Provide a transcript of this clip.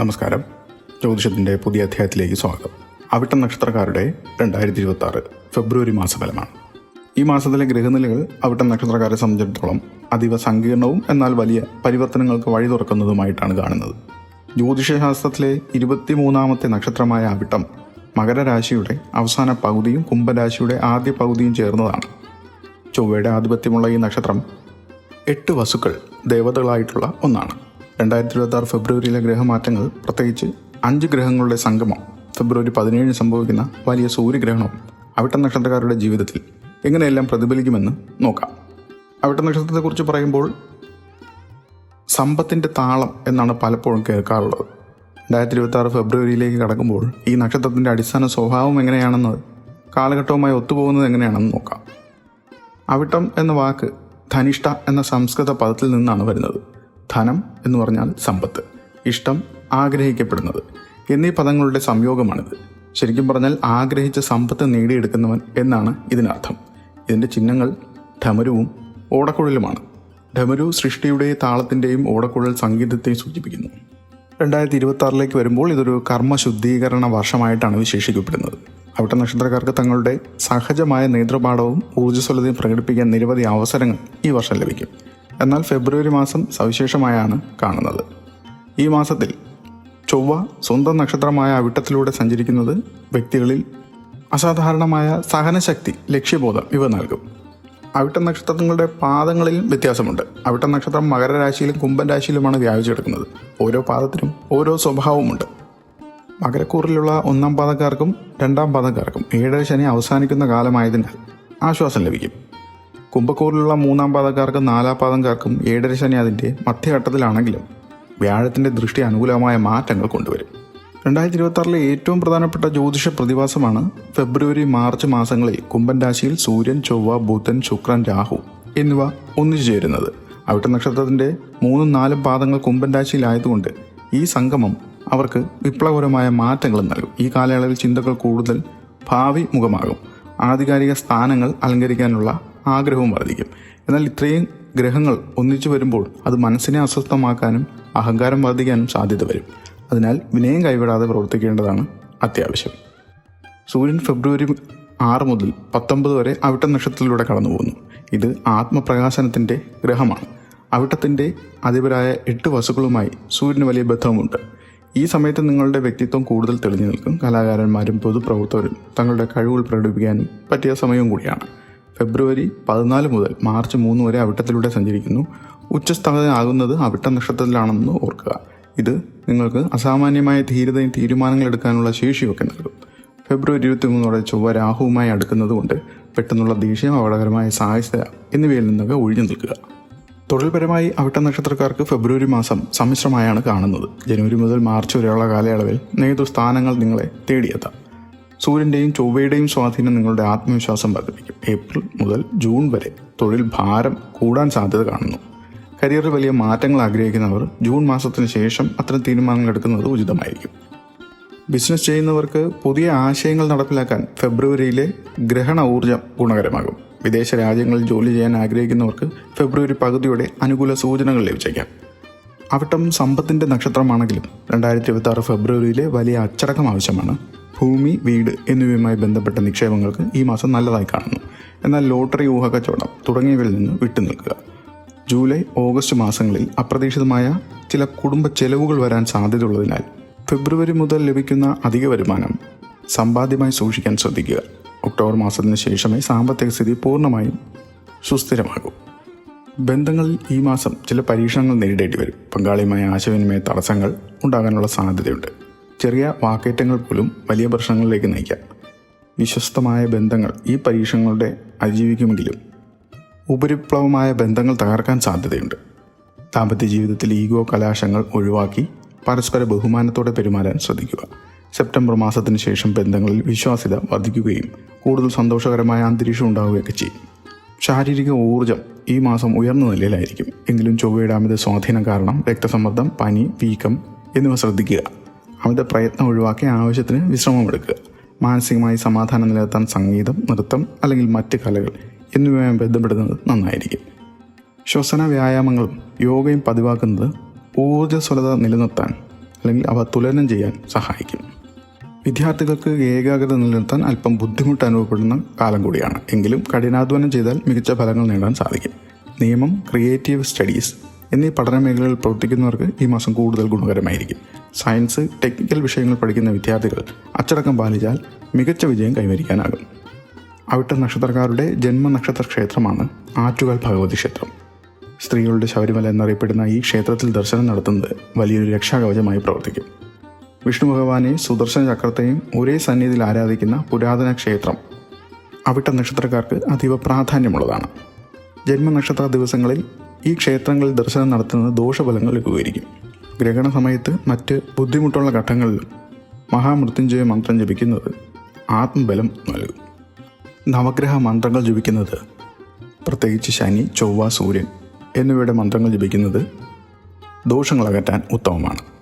നമസ്കാരം. ജ്യോതിഷത്തിന്റെ പുതിയ അധ്യായത്തിലേക്ക് സ്വാഗതം. അവിട്ട നക്ഷത്രക്കാരുടെ രണ്ടായിരത്തി ഇരുപത്തി ആറ് ഫെബ്രുവരി മാസഫലമാണ്. ഈ മാസത്തിലെ ഗ്രഹനിലകൾ അവിട്ട നക്ഷത്രക്കാരെ സംബന്ധിച്ചിടത്തോളം അതീവ സങ്കീർണവും എന്നാൽ വലിയ പരിവർത്തനങ്ങൾക്ക് വഴി തുറക്കുന്നതുമായിട്ടാണ് കാണുന്നത്. ജ്യോതിഷശാസ്ത്രത്തിലെ ഇരുപത്തിമൂന്നാമത്തെ നക്ഷത്രമായ അവിട്ടം മകരരാശിയുടെ അവസാന പകുതിയും കുംഭരാശിയുടെ ആദ്യ പകുതിയും ചേർന്നതാണ്. ചൊവ്വയുടെ ആധിപത്യമുള്ള ഈ നക്ഷത്രം എട്ട് വസുക്കൾ ദേവതകളായിട്ടുള്ള ഒന്നാണ്. രണ്ടായിരത്തി ഇരുപത്തി ആറ് ഫെബ്രുവരിയിലെ ഗ്രഹമാറ്റങ്ങൾ പ്രത്യേകിച്ച് അഞ്ച് ഗ്രഹങ്ങളുടെ സംഗമം ഫെബ്രുവരി പതിനേഴിന് സംഭവിക്കുന്ന വലിയ സൂര്യഗ്രഹണം അവിട്ട നക്ഷത്രക്കാരുടെ ജീവിതത്തിൽ എങ്ങനെയെല്ലാം പ്രതിഫലിക്കുമെന്ന് നോക്കാം. അവിട്ട നക്ഷത്രത്തെക്കുറിച്ച് പറയുമ്പോൾ സമ്പത്തിന്റെ താളം എന്നാണ് പലപ്പോഴും കേൾക്കാറുള്ളത്. രണ്ടായിരത്തി ഇരുപത്തി ആറ് ഫെബ്രുവരിയിലേക്ക് കടക്കുമ്പോൾ ഈ നക്ഷത്രത്തിന്റെ അടിസ്ഥാന സ്വഭാവം എങ്ങനെയാണെന്ന് കാലഘട്ടവുമായി ഒത്തുപോകുന്നത് എങ്ങനെയാണെന്ന് നോക്കാം. അവിട്ടം എന്ന വാക്ക് ധനിഷ്ഠ എന്ന സംസ്കൃത പദത്തിൽ നിന്നാണ് വരുന്നത്. ധനം എന്ന് പറഞ്ഞാൽ സമ്പത്ത് ഇഷ്ടം ആഗ്രഹിക്കപ്പെടുന്നത് എന്നീ പദങ്ങളുടെ സംയോഗമാണിത്. ശരിക്കും പറഞ്ഞാൽ ആഗ്രഹിച്ച സമ്പത്ത് നേടിയെടുക്കുന്നവൻ എന്നാണ് ഇതിനർത്ഥം. ഇതിന്റെ ചിഹ്നങ്ങൾ ധമരുവും ഓടക്കുഴലുമാണ്. ധമരു സൃഷ്ടിയുടെ താളത്തിന്റെയും ഓടക്കുഴൽ സംഗീതത്തെയും സൂചിപ്പിക്കുന്നു. രണ്ടായിരത്തി ഇരുപത്തി ആറിലേക്ക് വരുമ്പോൾ ഇതൊരു കർമ്മ ശുദ്ധീകരണ വർഷമായിട്ടാണ് വിശേഷിക്കപ്പെടുന്നത് അവിട്ട നക്ഷത്രക്കാർക്ക് തങ്ങളുടെ സഹജമായ നേതൃപാഠവും ഊർജസ്വലതയും പ്രകടിപ്പിക്കാൻ നിരവധി അവസരങ്ങൾ ഈ വർഷം ലഭിക്കും. എന്നാൽ ഫെബ്രുവരി മാസം സവിശേഷമായാണ് കാണുന്നത്. ഈ മാസത്തിൽ ചൊവ്വ സ്വന്തം നക്ഷത്രമായ അവിട്ടത്തിലൂടെ സഞ്ചരിക്കുന്നത് വ്യക്തികളിൽ അസാധാരണമായ സഹനശക്തി ലക്ഷ്യബോധം ഇവ നൽകും. അവിട്ട നക്ഷത്രങ്ങളുടെ പാദങ്ങളിൽ വ്യത്യാസമുണ്ട്. അവിട്ട നക്ഷത്രം മകരരാശിയിലും കുംഭൻ രാശിയിലുമാണ് വ്യാപിച്ചെടുക്കുന്നത്. ഓരോ പാദത്തിനും ഓരോ സ്വഭാവമുണ്ട് മകരക്കൂറിലുള്ള ഒന്നാം പാദക്കാർക്കും രണ്ടാം പാദക്കാർക്കും ഏഴര ശനി അവസാനിക്കുന്ന കാലമായതിനാൽ ആശ്വാസം ലഭിക്കും. കുംഭക്കൂറിലുള്ള മൂന്നാം പാദക്കാർക്കും നാലാം പാദക്കാർക്കും ഏഴര ശനി അതിന്റെ മധ്യഘട്ടത്തിലാണെങ്കിലും വ്യാഴത്തിന്റെ ദൃഷ്ടി അനുകൂലമായ മാറ്റങ്ങൾ കൊണ്ടുവരും. രണ്ടായിരത്തി ഇരുപത്തി ഏറ്റവും പ്രധാനപ്പെട്ട ജ്യോതിഷ പ്രതിഭാസമാണ് ഫെബ്രുവരി മാർച്ച് മാസങ്ങളിൽ കുംഭൻ രാശിയിൽ സൂര്യൻ ചൊവ്വ ബുധൻ ശുക്രൻ രാഹു എന്നിവ ഒന്നിച്ചു ചേരുന്നത്. അവിട്ട നക്ഷത്രത്തിന്റെ മൂന്നും നാലും പാദങ്ങൾ കുംഭൻ രാശിയിലായതുകൊണ്ട് ഈ സംഗമം അവർക്ക് വിപ്ലവകരമായ മാറ്റങ്ങൾ നൽകും. ഈ കാലയളവിൽ ചിന്തകൾ കൂടുതൽ ഭാവി മുഖമാകും ആധികാരിക സ്ഥാനങ്ങൾ അലങ്കരിക്കാനുള്ള ആഗ്രഹവും വർദ്ധിക്കും. എന്നാൽ ഇത്രയും ഗ്രഹങ്ങൾ ഒന്നിച്ചു വരുമ്പോൾ അത് മനസ്സിനെ അസ്വസ്ഥമാക്കാനും അഹങ്കാരം വർദ്ധിക്കാനും സാധ്യത വരും. അതിനാൽ വിനയം കൈവിടാതെ പ്രവർത്തിക്കേണ്ടതാണ് അത്യാവശ്യം. സൂര്യൻ ഫെബ്രുവരി ആറ് മുതൽ പത്തൊമ്പത് വരെ അവിട്ട നക്ഷത്രത്തിലൂടെ കടന്നു പോകുന്നു ഇത് ആത്മപ്രകാശനത്തിന്റെ ഗ്രഹമാണ്. അവിട്ടത്തിന്റെ അധിപരായ എട്ട് വസുക്കളുമായി സൂര്യന് വലിയ ബന്ധവുമുണ്ട്. ഈ സമയത്ത് നിങ്ങളുടെ വ്യക്തിത്വം കൂടുതൽ തെളിഞ്ഞു നിൽക്കും. കലാകാരന്മാരും പൊതുപ്രവർത്തകരും തങ്ങളുടെ കഴിവുകൾ പ്രകടിപ്പിക്കാനും പറ്റിയ സമയവും കൂടിയാണ്. ഫെബ്രുവരി പതിനാല് മുതൽ മാർച്ച് മൂന്ന് വരെ അവിട്ടത്തിലൂടെ സഞ്ചരിക്കുന്നു. ഉച്ചസ്ഥാനമാകുന്നത് അവിട്ട നക്ഷത്രത്തിലാണെന്ന് ഓർക്കുക. ഇത് നിങ്ങൾക്ക് അസാമാന്യമായ ധീരതയും തീരുമാനങ്ങൾ എടുക്കാനുള്ള ശേഷിയൊക്കെ നൽകും. ഫെബ്രുവരി ഇരുപത്തി മൂന്നോടെ ചൊവ്വ രാഹുവുമായി അടുക്കുന്നതുകൊണ്ട് പെട്ടെന്നുള്ള ദേഷ്യം അപകടകരമായ സാഹസ്യത എന്നിവയിൽ നിന്നൊക്കെ ഒഴിഞ്ഞു നിൽക്കുക. തൊഴിൽപരമായി അവിട്ട നക്ഷത്രക്കാർക്ക് ഫെബ്രുവരി മാസം സമ്മിശ്രമായാണ് കാണുന്നത്. ജനുവരി മുതൽ മാർച്ച് വരെയുള്ള കാലയളവിൽ നേതൃസ്ഥാനങ്ങൾ നിങ്ങളെ തേടിയെത്താം. സൂര്യന്റെയും ചൊവ്വയുടെയും സ്വാധീനം നിങ്ങളുടെ ആത്മവിശ്വാസം വർദ്ധിപ്പിക്കും. ഏപ്രിൽ മുതൽ ജൂൺ വരെ തൊഴിൽ ഭാരം കൂടാൻ സാധ്യത കാണുന്നു. കരിയറിൽ വലിയ മാറ്റങ്ങൾ ആഗ്രഹിക്കുന്നവർ ജൂൺ മാസത്തിന് ശേഷം അത്തരം തീരുമാനങ്ങൾ എടുക്കുന്നത് ഉചിതമായിരിക്കും. ബിസിനസ് ചെയ്യുന്നവർക്ക് പുതിയ ആശയങ്ങൾ നടപ്പിലാക്കാൻ ഫെബ്രുവരിയിലെ ഗ്രഹണ ഊർജം ഗുണകരമാകും. വിദേശ രാജ്യങ്ങളിൽ ജോലി ചെയ്യാൻ ആഗ്രഹിക്കുന്നവർക്ക് ഫെബ്രുവരി പകുതിയോടെ അനുകൂല സൂചനകൾ ലഭിച്ചേക്കാം. അവിട്ടം സമ്പത്തിന്റെ നക്ഷത്രമാണെങ്കിലും രണ്ടായിരത്തി ഇരുപത്തി ഫെബ്രുവരിയിലെ വലിയ അച്ചടക്കം ആവശ്യമാണ്. ഭൂമി വീട് എന്നിവയുമായി ബന്ധപ്പെട്ട നിക്ഷേപങ്ങൾക്ക് ഈ മാസം നല്ലതായി കാണുന്നു. എന്നാൽ ലോട്ടറി ഊഹക്കച്ചവടം തുടങ്ങിയവയിൽ നിന്ന് വിട്ടുനിൽക്കുക ജൂലൈ ഓഗസ്റ്റ് മാസങ്ങളിൽ അപ്രതീക്ഷിതമായ ചില കുടുംബ ചെലവുകൾ വരാൻ സാധ്യതയുള്ളതിനാൽ ഫെബ്രുവരി മുതൽ ലഭിക്കുന്ന അധിക വരുമാനം സമ്പാദ്യമായി സൂക്ഷിക്കാൻ ശ്രദ്ധിക്കുക. ഒക്ടോബർ മാസത്തിന് ശേഷമേ സാമ്പത്തിക സ്ഥിതി പൂർണമായും സുസ്ഥിരമാകൂ. ബന്ധങ്ങളിൽ ഈ മാസം ചില പരീക്ഷണങ്ങൾ നേരിടേണ്ടി വരും. പങ്കാളിയുമായ ആശയവിനിമയ തടസ്സങ്ങൾ ഉണ്ടാകാനുള്ള സാധ്യതയുണ്ട്. ചെറിയ വാക്കേറ്റങ്ങൾ പോലും വലിയ പ്രശ്നങ്ങളിലേക്ക് നയിക്കാം. വിശ്വസ്തമായ ബന്ധങ്ങൾ ഈ പരീക്ഷണങ്ങളുടെ അതിജീവിക്കുമെങ്കിലും ഉപരിപ്ലവമായ ബന്ധങ്ങൾ തകർക്കാൻ സാധ്യതയുണ്ട്. ദാമ്പത്യ ജീവിതത്തിൽ ഈഗോ കലാശങ്ങൾ ഒഴിവാക്കി പരസ്പര ബഹുമാനത്തോടെ പെരുമാറാൻ ശ്രദ്ധിക്കുക. സെപ്റ്റംബർ മാസത്തിന് ശേഷം ബന്ധങ്ങളിൽ വിശ്വാസ്യത വർദ്ധിക്കുകയും കൂടുതൽ സന്തോഷകരമായ അന്തരീക്ഷം ഉണ്ടാവുകയൊക്കെ ചെയ്യും. ശാരീരിക ഊർജം ഈ മാസം ഉയർന്ന നിലയിലായിരിക്കും. എങ്കിലും ചൊവ്വയുടെ അമിത സ്വാധീനം കാരണം രക്തസമ്മർദ്ദം പനി വീക്കം എന്നിവ ശ്രദ്ധിക്കുക. അമിത പ്രയത്നം ഒഴിവാക്കി ആവശ്യത്തിന് വിശ്രമമെടുക്കുക. മാനസികമായി സമാധാനം നിലനിർത്താൻ സംഗീതം നൃത്തം അല്ലെങ്കിൽ മറ്റ് കലകൾ എന്നിവയുമായി ബന്ധപ്പെടുന്നത് നന്നായിരിക്കും. ശ്വസന വ്യായാമങ്ങളും യോഗയും പതിവാക്കുന്നത് ഊർജസ്വലത നിലനിർത്താൻ അല്ലെങ്കിൽ അവ തുലനം ചെയ്യാൻ സഹായിക്കും. വിദ്യാർത്ഥികൾക്ക് ഏകാഗ്രത നിലനിർത്താൻ അല്പം ബുദ്ധിമുട്ട് അനുഭവപ്പെടുന്ന കാലം കൂടിയാണ്. എങ്കിലും കഠിനാധ്വാനം ചെയ്താൽ മികച്ച ഫലങ്ങൾ നേടാൻ സാധിക്കും. നിയമം ക്രിയേറ്റീവ് സ്റ്റഡീസ് എന്നീ പഠന മേഖലകളിൽ പ്രവർത്തിക്കുന്നവർക്ക് ഈ മാസം കൂടുതൽ ഗുണകരമായിരിക്കും. സയൻസ് ടെക്നിക്കൽ വിഷയങ്ങൾ പഠിക്കുന്ന വിദ്യാർത്ഥികൾ അച്ചടക്കം പാലിച്ചാൽ മികച്ച വിജയം കൈവരിക്കാനാകും. അവിട്ട നക്ഷത്രക്കാരുടെ ജന്മനക്ഷത്ര ക്ഷേത്രമാണ് ആറ്റുകാൽ ഭഗവതി ക്ഷേത്രം. സ്ത്രീകളുടെ ശബരിമല എന്നറിയപ്പെടുന്ന ഈ ക്ഷേത്രത്തിൽ ദർശനം നടത്തുന്നത് വലിയൊരു രക്ഷാകവചമായി പ്രവർത്തിക്കും. വിഷ്ണു ഭഗവാനെ സുദർശന ചക്രത്തെയും ഒരേ സന്നിധിയിൽ ആരാധിക്കുന്ന പുരാതന ക്ഷേത്രം അവിട്ട നക്ഷത്രക്കാർക്ക് അതീവ പ്രാധാന്യമുള്ളതാണ്. ജന്മനക്ഷത്ര ദിവസങ്ങളിൽ ഈ ക്ഷേത്രങ്ങളിൽ ദർശനം നടത്തുന്നത് ദോഷഫലങ്ങൾ ലഘൂകരിക്കും. ഗ്രഹണ സമയത്ത് മറ്റ് ബുദ്ധിമുട്ടുള്ള ഘട്ടങ്ങളിലും മഹാമൃത്യുഞ്ജയ മന്ത്രം ജപിക്കുന്നത് ആത്മബലം നൽകും. നവഗ്രഹ മന്ത്രങ്ങൾ ജപിക്കുന്നത് പ്രത്യേകിച്ച് ശനി ചൊവ്വ സൂര്യൻ എന്നിവയുടെ മന്ത്രങ്ങൾ ജപിക്കുന്നത് ദോഷങ്ങൾ അകറ്റാൻ ഉത്തമമാണ്.